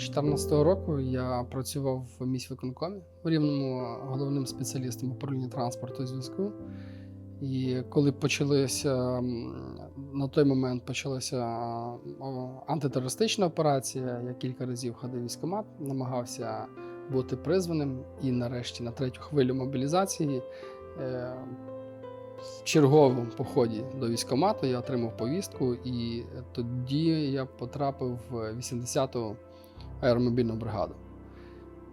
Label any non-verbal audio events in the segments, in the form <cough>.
2014 року я працював в міськвиконкомі в Рівному головним спеціалістом управління транспорту зв'язку. І коли почалися на той момент почалася антитерористична операція, я кілька разів ходив в військкомат, намагався бути призваним. І нарешті на третю хвилю мобілізації е, в черговому поході до військкомату я отримав повістку, і тоді я потрапив в 80-ту аеромобільну бригаду.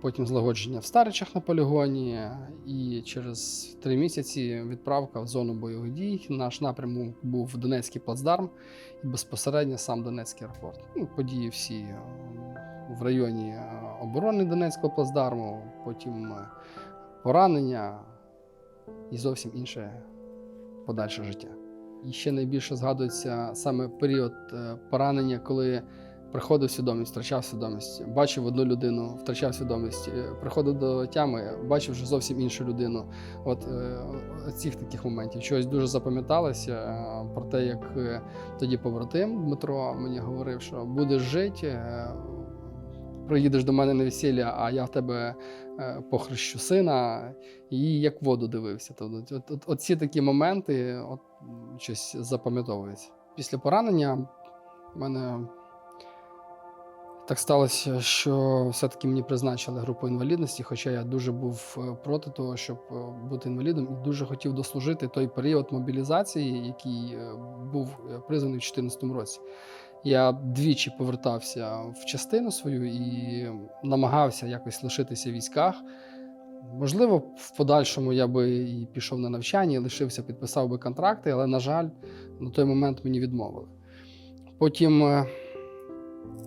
Потім злагодження в Старичах на полігоні, і через три місяці відправка в зону бойових дій. Наш напрямок був Донецький плацдарм і безпосередньо сам Донецький аеропорт. Ну, події всі в районі е, оборони Донецького плацдарму, потім е, поранення і зовсім інше подальше життя. І ще найбільше згадується саме період е, поранення, коли приходив свідомість, втрачав свідомість, бачив одну людину, втрачав свідомість, е, приходив до тями, бачив вже зовсім іншу людину. От е, цих таких моментів чогось дуже запам'яталося е, про те, як тоді побратим Дмитро мені говорив, що будеш жити. Приїдеш до мене на весілля, а я в тебе похрещу сина, і як воду дивився. Тобто, от, от, от ці такі моменти от, щось запам'ятовується. Після поранення в мене так сталося, що все-таки мені призначили групу інвалідності, хоча я дуже був е, проти того, щоб е, бути інвалідом, і дуже хотів дослужити той період мобілізації, який е, був призваний в 2014 році. Я двічі повертався в частину свою і намагався якось лишитися в військах. Можливо, в подальшому я би і пішов на навчання, і лишився, підписав би контракти, але, на жаль, на той момент мені відмовили. Потім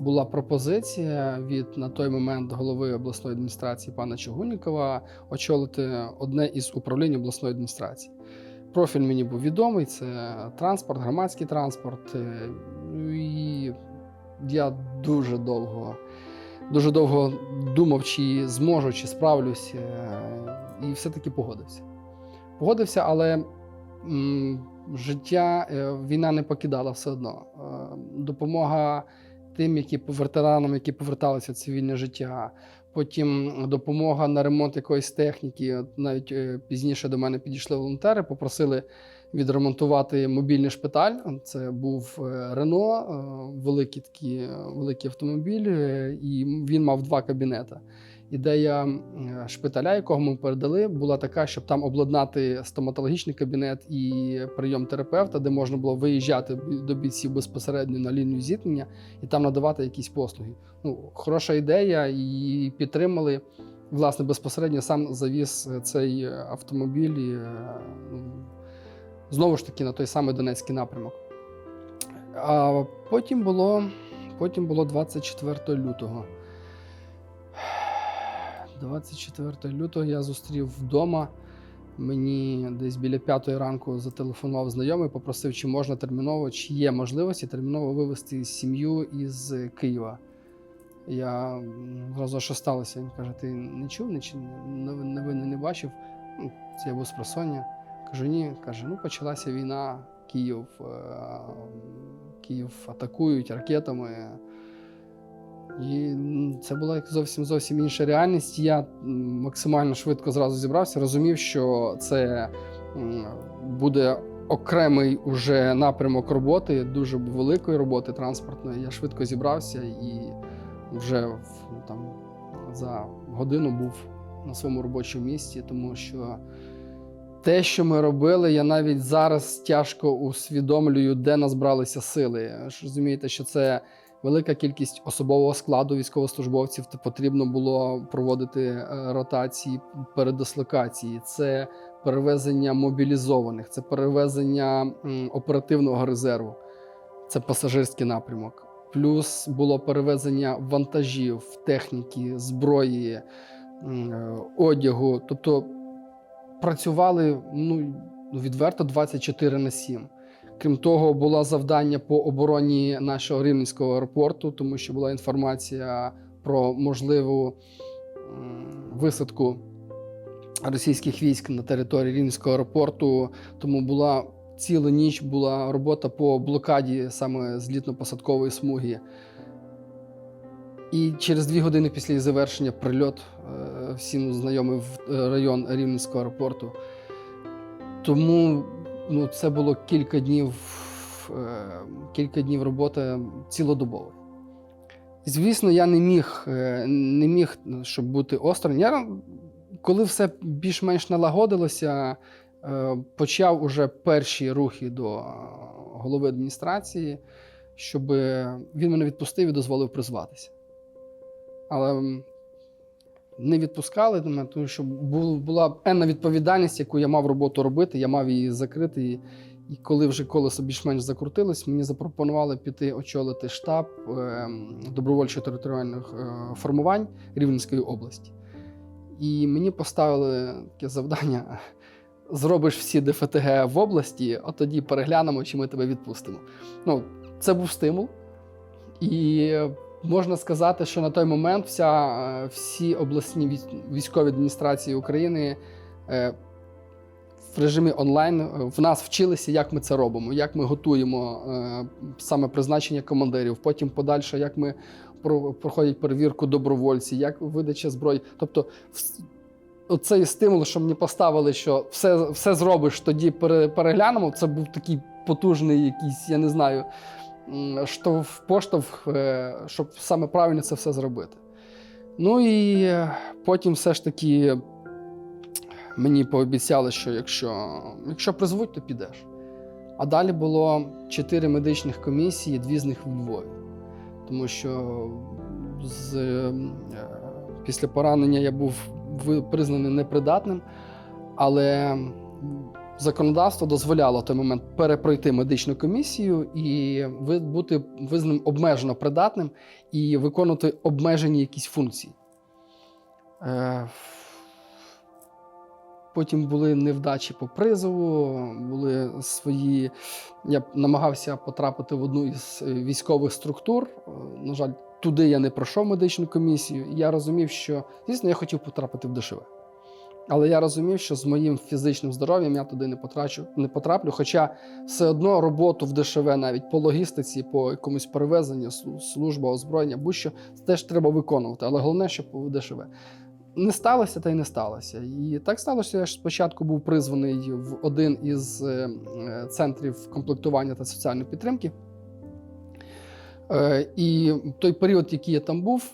була пропозиція від на той момент голови обласної адміністрації пана Чугунікова очолити одне із управлінь обласної адміністрації. Профіль мені був відомий: це транспорт, громадський транспорт. е, І я дуже довго, дуже довго думав, чи зможу, чи справлюсь, е, і все-таки погодився. Погодився, але життя, е, війна не покидала все одно. Допомога тим, які ветеранам, які поверталися в цивільне життя. Потім допомога на ремонт якоїсь техніки. От Навіть е, пізніше до мене підійшли волонтери, попросили відремонтувати мобільний шпиталь. Це був е, Рено, е, великий такий, великий автомобіль, і він мав два кабінети. Ідея е, шпиталя, якого ми передали, була така, щоб там обладнати стоматологічний кабінет і прийом терапевта, де можна було виїжджати до бійців безпосередньо на лінію зіткнення і там надавати якісь послуги. Ну, хороша ідея, і підтримали. Власне, безпосередньо сам завіз е, цей е, автомобіль і, ну, знову ж таки на той самий Донецький напрямок. А потім було, потім було 24 лютого. 24 лютого я зустрів вдома. Мені десь біля п'ятої ранку зателефонував знайомий, попросив, чи можна терміново, чи є можливості терміново вивезти сім'ю із Києва. Я зразу, що сталося? Він каже: ти не чув, не, новини не бачив? Ну, Це я був з просоння. Кажу, ні. Каже, ну почалася війна, Київ, е, Київ атакують ракетами. І це була як зовсім зовсім інша реальність. Я максимально швидко зразу зібрався, розумів, що це буде окремий уже напрямок роботи, дуже великої роботи транспортної. Я швидко зібрався і вже там, за годину був на своєму робочому місці, тому що те, що ми робили, я навіть зараз тяжко усвідомлюю, де назбралися сили. Розумієте, що це велика кількість особового складу військовослужбовців, потрібно було проводити е, ротації, передислокації. Це перевезення мобілізованих, це перевезення оперативного резерву, це пасажирський напрямок. Плюс було перевезення вантажів, техніки, зброї, е, одягу. Тобто працювали ну, відверто 24 на 7. Крім того, було завдання по обороні нашого рівненського аеропорту, тому що була інформація про можливу висадку російських військ на території Рівненського аеропорту. Тому була цілу ніч була робота по блокаді саме злітно-посадкової смуги. І через дві години після завершення прильот е, всім знайомий в е, район Рівненського аеропорту. Тому ну, це було кілька днів, е, кілька днів роботи цілодобово. Звісно, я не міг, е, не міг, щоб бути осторонь. Я, коли все більш-менш налагодилося, е, почав уже перші рухи до голови адміністрації, щоб він мене відпустив і дозволив призватися. Але не відпускали мене, тому що була певна відповідальність, яку я мав роботу робити, я мав її закрити. І, і коли вже колесо більш-менш закрутилось, мені запропонували піти очолити штаб е, добровольчо територіальних е, формувань Рівненської області. І мені поставили таке завдання: <laughs> зробиш всі ДФТГ в області, а тоді переглянемо, чи ми тебе відпустимо. Ну, це був стимул. І можна сказати, що на той момент вся, е, всі обласні військові адміністрації України е, в режимі онлайн е, в нас вчилися, як ми це робимо, як ми готуємо саме призначення командирів, потім подальше, як ми проходять перевірку добровольці, як видача зброї. Тобто, оцей стимул, що мені поставили, що все, все зробиш, тоді переглянемо. Це був такий потужний якийсь, я не знаю, поштовх, е, щоб саме правильно це все зробити. Ну і е, потім все ж таки мені пообіцяли, що якщо, якщо призвуть, то підеш. А далі було чотири медичних комісії, дві з них в Львові. Тому що з, е, після поранення я був признаний непридатним, але законодавство дозволяло в той момент перепройти медичну комісію і бути визнаним обмежено придатним і виконувати обмежені якісь функції. Е, Потім були невдачі по призову, були свої. Я намагався потрапити в одну із е, військових структур. Е, На жаль, туди я не пройшов медичну комісію. Я розумів, що звісно, я хотів потрапити в ДШВ. Але я розумів, що з моїм фізичним здоров'ям я туди не потрачу, не потраплю. Хоча все одно роботу в ДШВ, навіть по логістиці, по якомусь перевезенню, служба, озброєння, будь-що теж треба виконувати. Але головне, щоб в ДШВ. Не сталося, та й не сталося. І так сталося, я ж спочатку був призваний в один із е, е, центрів комплектування та соціальної підтримки. Е, І той період, який я там був,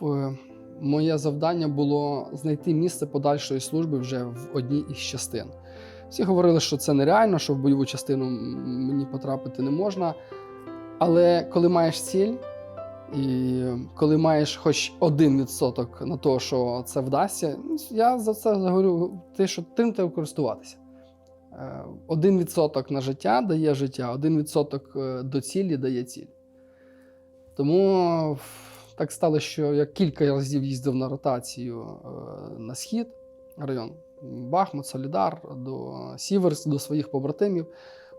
моє завдання було знайти місце подальшої служби вже в одній із частин. Всі говорили, що це нереально, що в бойову частину мені потрапити не можна. Але коли маєш ціль, і коли маєш хоч один відсоток на те, що це вдасться, ну, я за це говорю, ти, що тим треба користуватися. Е, Один відсоток на життя дає життя, один відсоток е, до цілі дає ціль. Тому так стало, що я кілька разів їздив на ротацію е, на схід, район Бахмут, Солідар, до Сіверс, до своїх побратимів.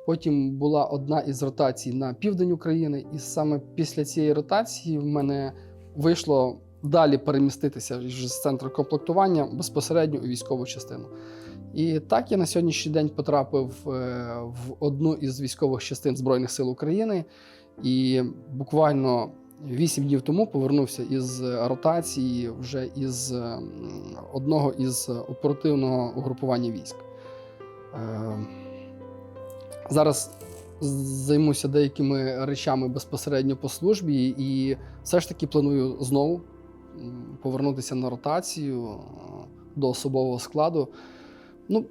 Потім була одна із ротацій на південь України, і саме після цієї ротації в мене вийшло далі переміститися з центру комплектування безпосередньо у військову частину. І так я на сьогоднішній день потрапив е, в одну із військових частин Збройних сил України, і буквально вісім днів тому повернувся із ротації вже із одного із оперативного угрупування військ. Е, Зараз займуся деякими речами безпосередньо по службі, і все ж таки планую знову повернутися на ротацію е, до особового складу. Ну,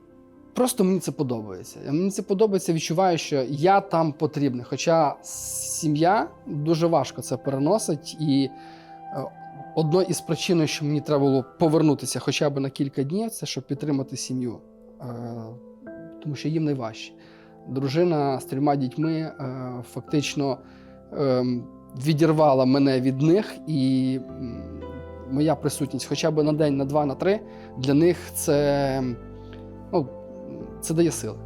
просто мені це подобається. Мені це подобається, відчуваю, що я там потрібний. Хоча сім'я дуже важко це переносить. І е, одно із причин, що мені треба було повернутися хоча б на кілька днів, це щоб підтримати сім'ю. Е, Тому що їм найважче. Дружина з трьома дітьми е, фактично е, відірвала мене від них, і моя присутність хоча б на день, на два, на три, для них це, ну, це дає сили.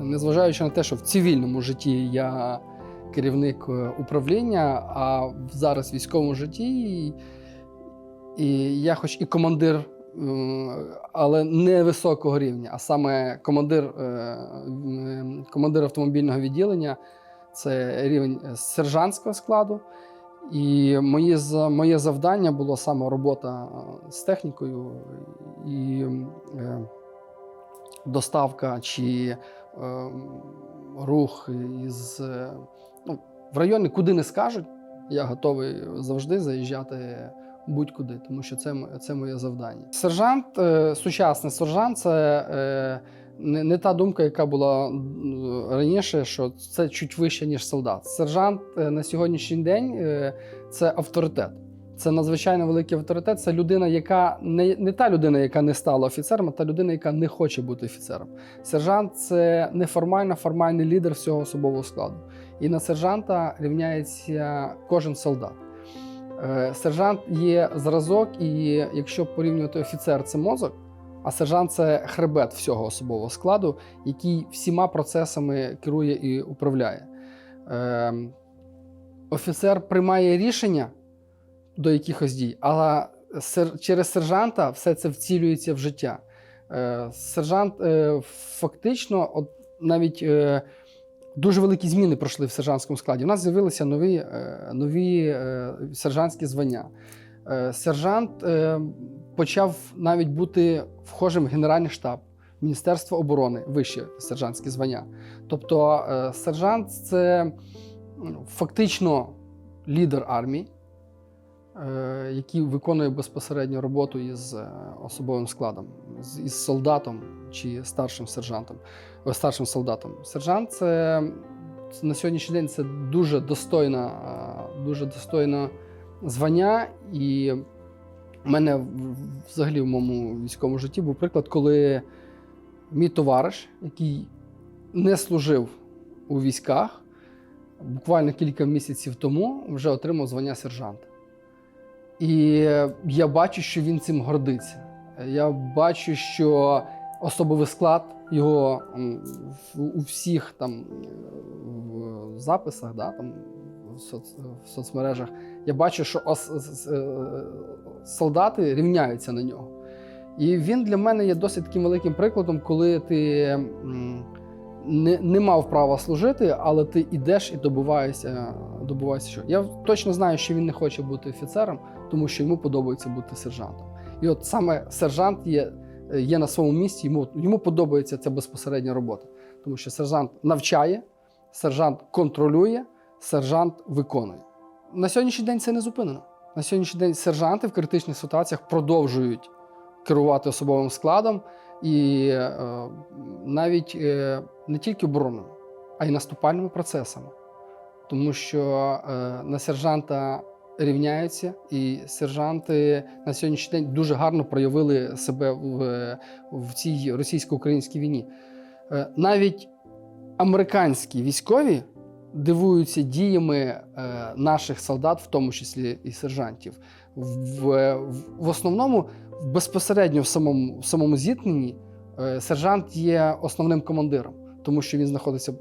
Незважаючи на те, що в цивільному житті я керівник е, управління, а зараз в військовому житті, і, я, хоч і командир, е, але не високого рівня, а саме командир, е, командир автомобільного відділення, це рівень е, сержантського складу. І моє, моє завдання було саме робота е, з технікою і е, доставка чи е, рух із е, ну, в райони, куди не скажуть, я готовий завжди заїжджати будь-куди, тому що це, це моє завдання. Сержант, е, сучасний сержант це е, не, не та думка, яка була раніше, що це чуть вище, ніж солдат. Сержант на сьогоднішній день це авторитет. Це надзвичайно великий авторитет. Це людина, яка не, не та людина, яка не стала офіцером, а та людина, яка не хоче бути офіцером. Сержант це неформально формальний лідер всього особового складу. І на сержанта рівняється кожен солдат. Е, Сержант є зразок, і якщо порівнювати офіцер, це мозок, а сержант це хребет всього особового складу, який всіма процесами керує і управляє. Е, Офіцер приймає рішення до якихось дій, але через сержанта все це вцілюється в життя. Е, Сержант е, фактично, от навіть е, дуже великі зміни пройшли в сержантському складі. У нас з'явилися нові, нові сержантські звання. Сержант почав навіть бути вхожим в Генеральний штаб, Міністерство оборони, вище сержантські звання. Тобто, сержант це фактично лідер армії, який виконує безпосередньо роботу із е, особовим складом, із солдатом чи старшим сержантом, старшим солдатом. Сержант це на сьогоднішній день це дуже достойна, е, дуже достойне звання. І в мене взагалі в моєму військовому житті був приклад, коли мій товариш, який не служив у військах, буквально кілька місяців тому вже отримав звання сержанта. І я бачу, що він цим гордиться. Я бачу, що особовий склад його у всіх там е, в записах, да, там, в, соц, в соцмережах, я бачу, що е, солдати рівняються на нього. І він для мене є досить таким великим прикладом, коли ти не, не мав права служити, але ти йдеш і добуваєшся, добуваєшся що. Я точно знаю, що він не хоче бути офіцером, тому що йому подобається бути сержантом. І от саме сержант є, є на своєму місці, йому, йому подобається ця безпосередня робота. Тому що сержант навчає, сержант контролює, сержант виконує. На сьогоднішній день це не зупинено. На сьогоднішній день сержанти в критичних ситуаціях продовжують керувати особовим складом і е, навіть е, не тільки оборонними, а й наступальними процесами. Тому що е, на сержанта рівняються, і сержанти на сьогоднішній день дуже гарно проявили себе в, в цій російсько-українській війні. Е, навіть американські військові дивуються діями е, наших солдат, в тому числі і сержантів. В, в, основному безпосередньо в самому, в самому зіткненні е, сержант є основним командиром, тому що він знаходиться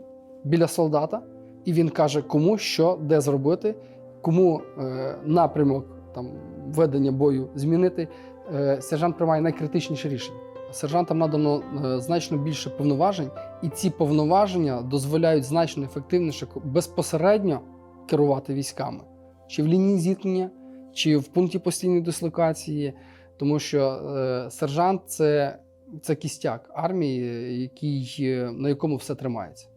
біля солдата, і він каже, кому що, де зробити, кому е, напрямок там, ведення бою змінити. Е, сержант приймає найкритичніші рішення. Сержантам надано е, значно більше повноважень, і ці повноваження дозволяють значно ефективніше безпосередньо керувати військами, чи в лінії зіткнення, чи в пункті постійної дислокації, тому що е, сержант це, це кістяк армії, який, е, на якому все тримається.